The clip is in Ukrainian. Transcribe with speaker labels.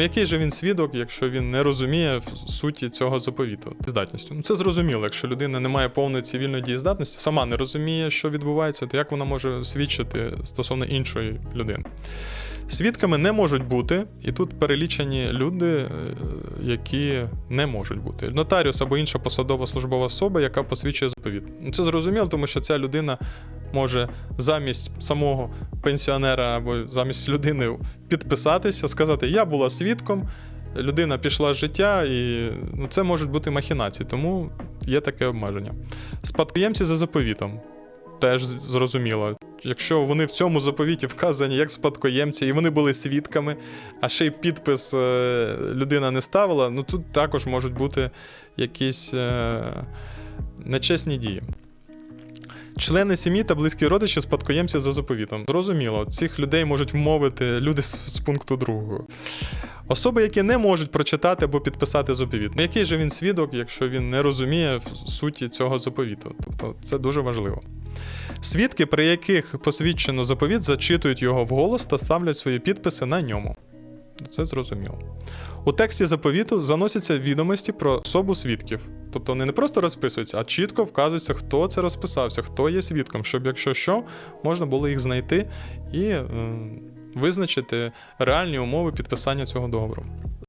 Speaker 1: Який же він свідок, якщо він не розуміє суті цього заповіту здатністю? Ну це зрозуміло. Якщо людина не має повної цивільної дієздатності, сама не розуміє, що відбувається, то як вона може свідчити стосовно іншої людини? Свідками не можуть бути, і тут перелічені люди, е, які не можуть бути. Нотаріус або інша посадова службова особа, яка посвідчує заповіт. Ну, Це зрозуміло, тому що ця людина може замість самого пенсіонера або замість людини підписатися, сказати: Я була свідком, людина пішла з життя, і ну, це можуть бути махінації, тому є таке обмеження. Спадкоємці за заповітом. Теж зрозуміло. Якщо вони в цьому заповіті вказані як спадкоємці, і вони були свідками, а ще й підпис е, людина не ставила, ну тут також можуть бути якісь е, нечесні дії. Члени сім'ї та близькі родичі спадкоємців за заповітом. Зрозуміло, цих людей можуть вмовити люди з, з пункту другого. Особи, які не можуть прочитати або підписати заповіт. Ну, Який же він свідок, якщо він не розуміє суті цього заповіту? Тобто це дуже важливо. Свідки, при яких посвідчено заповіт, зачитують його вголос та ставлять свої підписи на ньому. Це зрозуміло. У тексті заповіту заносяться відомості про особу свідків. Тобто вони не просто розписуються, а чітко вказується, хто це розписався, хто є свідком, щоб, якщо що, можна було їх знайти і е, визначити реальні умови підписання цього договору.